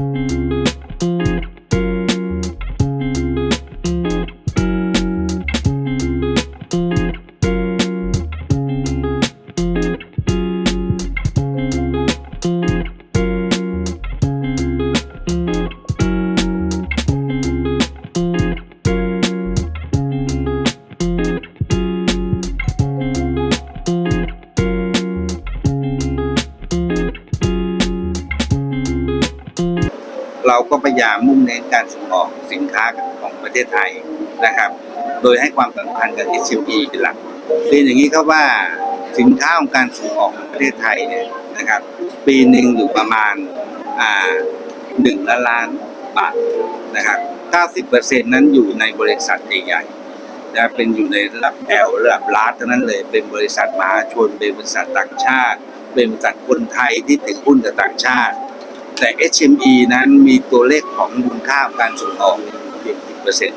you เราก็พยายามมุ่งเน้นการส่งออกสินค้าของประเทศไทยนะครับ โดยให้ความสำคัญกับ SME เป็นหลักเรียนอย่างนี้ครับว่าสินค้าของการส่งออกของประเทศไทยเนี่ยนะครับ ปีหนึ่งอยู่ประมาณอ่าหนึ่งล้านล้านบาทนะครับ 90%นั้นอยู่ในบริษัทใหญ่ๆนะเป็นอยู่ในระดับแอลระดับลาร์ทั้งนั้นเลย เป็นบริษัทมหาชน เป็นบริษัทต่างชาติ เป็นบริษัทคนไทยที่ถือหุ้นกับต่างชาติ แต่ HME นั้นมีตัวเลขของมูลค่าการส่งออกเพียง10%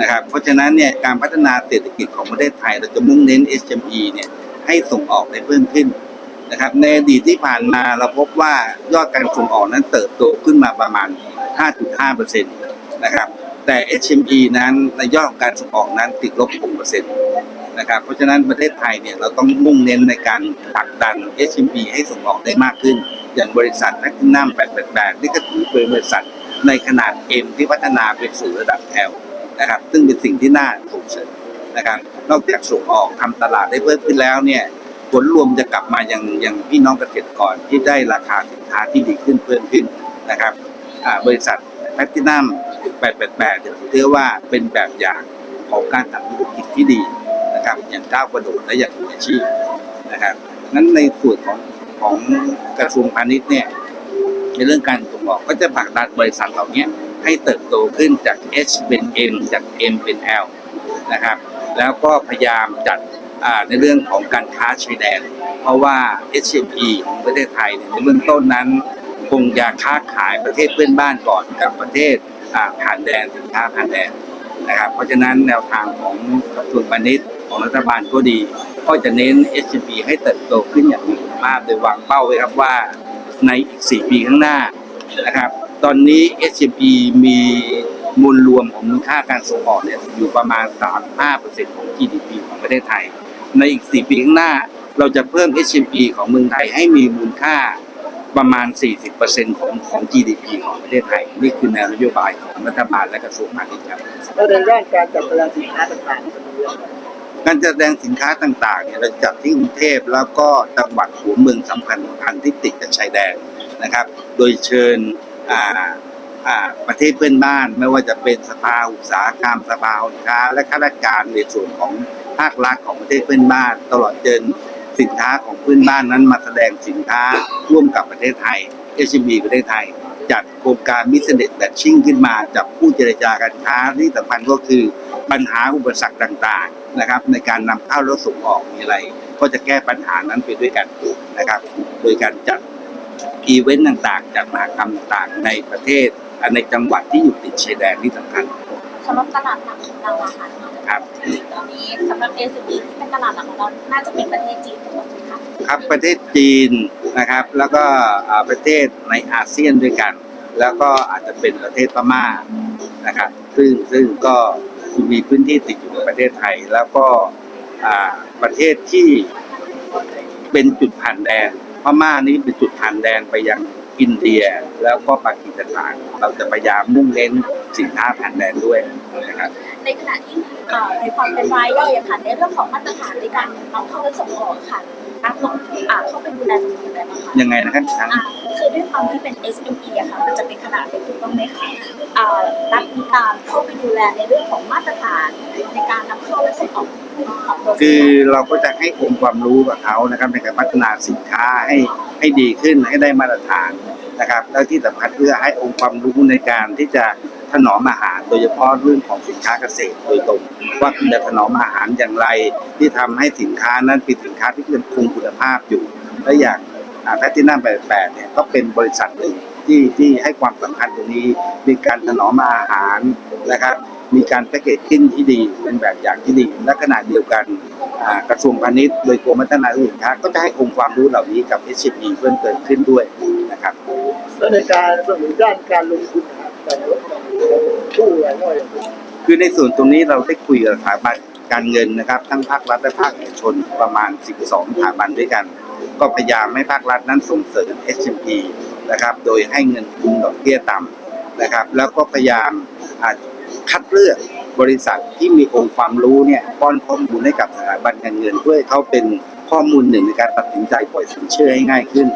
นะครับ เพราะฉะนั้นเนี่ยการพัฒนาเศรษฐกิจของประเทศไทย เราจะมุ่งเน้น SME เนี่ยให้ส่งออกได้เพิ่มขึ้นนะครับ ในอดีตที่ผ่านมาเราพบว่ายอดการส่งออกนั้นเติบโตขึ้นมาประมาณ 5.5%นะครับ แต่ HME นั้นในยอดของการส่งออกนั้นติดลบ 6%นะครับ เพราะฉะนั้นประเทศไทยเนี่ยเราต้องมุ่งเน้นในการผลักดัน SME ให้ส่งออกได้มากขึ้น อย่างบริษัทแพคทินัม888 นี่ก็ถือเป็นบริษัทในขนาด M ที่พัฒนาไปสู่ระดับ L นะครับ ซึ่งเป็นสิ่งที่น่าส่งเสริมนะครับ นอกจากส่งออกทำตลาดได้เพิ่มขึ้นแล้วเนี่ย ผลรวมจะกลับมายังยังพี่น้องเกษตรกรที่ได้ราคาสินค้าที่ดีขึ้นเพิ่มขึ้นนะครับบริษัทแพคทินัม888เดี๋ยวถือว่าเป็นแบบอย่างของการทำธุรกิจที่ดีนะครับ อย่างก้าวกระโดดและอย่างมืออาชีพนะครับนั้นในส่วนของ ของกระทรวงพาณิชย์เนี่ยในเรื่องการส่งออกก็จะผลักดันบริษัทเหล่านี้ให้เติบโตขึ้นจาก H เป็น M จาก M เป็น L นะครับ แล้วก็พยายามจัดในเรื่องของการค้าชายแดน เพราะว่า SME ของประเทศไทยในเบื้องต้นนั้น คงจะค้าขายประเทศเพื่อนบ้านก่อนกับประเทศผ่านแดนสินค้าผ่านแดนนะครับ เพราะฉะนั้นแนวทางของกระทรวงพาณิชย์ ของรัฐบาลก็ดี ก็จะเน้น SME ให้เติบโตขึ้นอย่างมีคุณภาพโดยวางเป้าไว้ครับว่าในอีก 4 ปีข้างหน้านะครับ ตอนนี้ SME มีมูลรวมของมูลค่าการส่งออกเนี่ยอยู่ประมาณ 35%ของ GDP ของประเทศไทย ในอีก 4 ปีข้างหน้า เราจะเพิ่ม SME ของเมืองไทยให้มีมูลค่าประมาณ 40%ของของ GDP ของประเทศไทย นี่คือแนวนโยบายของรัฐบาลและกระทรวงพาณิชย์ครับแล้วในด้านการจัดแสดงสินค้าต่าง การจัดแสดงสินค้าต่างๆเนี่ยเราจัดที่กรุงเทพแล้วก็จังหวัดหัวเมืองสำคัญสำคัญที่ติดกับชายแดนนะครับ โดยเชิญประเทศเพื่อนบ้านไม่ว่าจะเป็นสภาอุตสาหกรรมสภาสินค้าและข้าราชการในส่วนของภาครัฐของประเทศเพื่อนบ้าน ตลอดจนสินค้าของเพื่อนบ้านนั้นมาแสดงสินค้าร่วมกับประเทศไทย SMB ประเทศไทย จัดโครงการมิสเนสแบทชิ่งขึ้นมาจับผู้เจรจาการค้าที่สำคัญก็คือปัญหาอุปสรรคต่างๆนะครับ ในการนำเข้าแล้วส่งออกมีอะไร ก็จะแก้ปัญหานั้นไปด้วยกันนะครับ โดยการจัดอีเวนต์ต่างๆ จัดมหกรรมต่างๆ ในประเทศอะในจังหวัดที่อยู่ติดชายแดนที่สำคัญสำหรับตลาดหลักของเราอะค่ะครับตอนนี้สำหรับ s อ b ที่เป็นตลาดหลักของเราน่าจะเป็นประเทศจีนทั้งหมดค่ะครับประเทศจีน นะครับ แล้วก็ประเทศในอาเซียนด้วยกัน แล้วก็อาจจะเป็นประเทศพม่านะครับ ซึ่งซึ่งก็มีพื้นที่ติดอยู่ในประเทศไทย แล้วก็ประเทศที่เป็นจุดผ่านแดนพม่านี้เป็นจุดผ่านแดนไปยังอินเดียแล้วก็ปากีสถาน เราจะพยายามมุ่งเน้นสินค้าผ่านแดนด้วยนะครับในขณะที่ในความเป็นรายย่อยอะค่ะในเรื่องของมาตรฐานในการนำเข้าและส่งออกค่ะ รัฐลงอ่าเข้าไปดูแลตรงนี้ได้ไหมคะยังไงนะครับทั้งอ่าคือด้วยความที่เป็น SME อะค่ะมันจะเป็นขนาดเล็กถูกต้องไหมคะอ่ารัฐมีการเข้าไปดูแลในเรื่องของมาตรฐานในการนำเข้าและส่งออกของตัวคือเราก็จะให้องค์ความรู้กับเขานะครับในการพัฒนาสินค้าให้ให้ดีขึ้นให้ได้มาตรฐานนะครับ แล้วที่สำคัญเพื่อให้องค์ความรู้ในการที่จะ ถนอมอาหาร โดยเฉพาะเรื่องของสินค้าเกษตรโดยตรงว่าคุณจะถนอมอาหารอย่างไร ที่ทำให้สินค้านั้นเป็นสินค้าที่ยังคงคุณภาพอยู่ และอย่างแพทินัม88เนี่ยก็เป็นบริษัทหนึ่งที่ที่ให้ความสำคัญตรงนี้มีการถนอมอาหารนะครับมีการแพ็กเกจจิ้งที่ดีเป็นแบบอย่างที่ดีและขณะเดียวกันกระทรวงพาณิชย์โดยกรมพัฒนาสินค้าก็จะให้องค์ความรู้เหล่านี้กับ SME เพิ่มเติมขึ้นด้วยนะครับแล้วในการสนับสนุนด้านการลงทุนนะครับแต่ละ คือในส่วนตรงนี้เราได้คุยกับสถาบันการเงินนะครับ ทั้งภาครัฐและภาคเอกชนประมาณ 12สถาบันด้วยกัน ก็พยายามให้ภาครัฐนั้นส่งเสริม SME นะครับโดยให้เงินทุนดอกเบี้ยต่ำนะครับแล้วก็พยายามคัดเลือกบริษัทที่มีองค์ความรู้เนี่ยป้อนข้อมูลให้กับสถาบันการเงิน เพื่อให้เขาเป็นข้อมูลหนึ่งในการตัดสินใจปล่อยสินเชื่อให้ง่ายขึ้น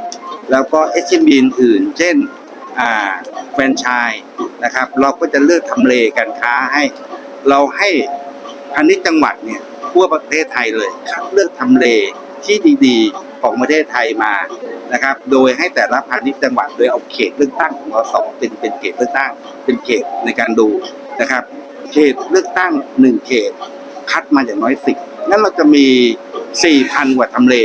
แล้วก็ SME อื่นๆเช่นอ่า ฟรนไชส์นะครับ เราก็จะเลือกทำเลการค้าให้ เราให้พาณิชย์จังหวัดเนี่ยทั่วประเทศไทยเลยคัดเลือกทำเลที่ดีๆของประเทศไทยมานะครับ โดยให้แต่ละพาณิชย์จังหวัดโดยเอาเขตเลือกตั้งของเราสองเป็นเป็นเขตเลือกตั้ง เป็นเขตในการดูนะครับ เขตเลือกตั้งหนึ่งเขต คัดมาอย่างน้อยสิบงั้นเราจะมีสี่พันกว่าทำเล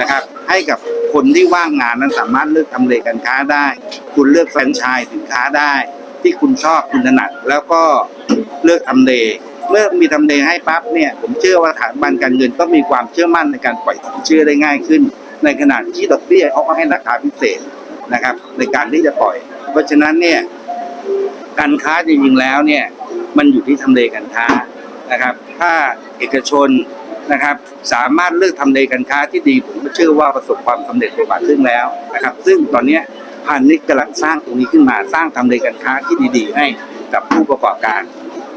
นะครับ ให้กับ คนที่ว่างงานนั้นสามารถเลือกทำเลการค้าได้ คุณเลือกแฟรนไชส์สินค้าได้ ที่คุณชอบคุณถนัดแล้วก็เลือกทำเลเมื่อมีทำเลให้ปั๊บเนี่ยผมเชื่อว่าสถาบันการเงินก็มีความเชื่อมั่นในการปล่อยสินเชื่อได้ง่ายขึ้น ในขณะที่ดอกเบี้ยเขาก็ให้ราคาพิเศษนะครับ ในการที่จะปล่อย เพราะฉะนั้นเนี่ยการค้าจริงๆแล้วเนี่ยมันอยู่ที่ทำเลการค้านะครับ ถ้าเอกชน นะครับ สามารถเลือกทำเลการค้าที่ดีผมเชื่อว่าประสบความสำเร็จกว่าครึ่งแล้วนะครับ ซึ่งตอนนี้พันนิกกำลังสร้างตรงนี้ขึ้นมาสร้างทำเลการค้าที่ดี ๆ ให้กับผู้ประกอบการ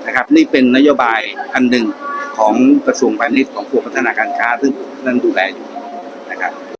นะครับ นี่เป็นนโยบายอันหนึ่งของกระทรวงพาณิชย์ของกรมพัฒนาการค้าซึ่งนั่นดูแลอยู่นะครับ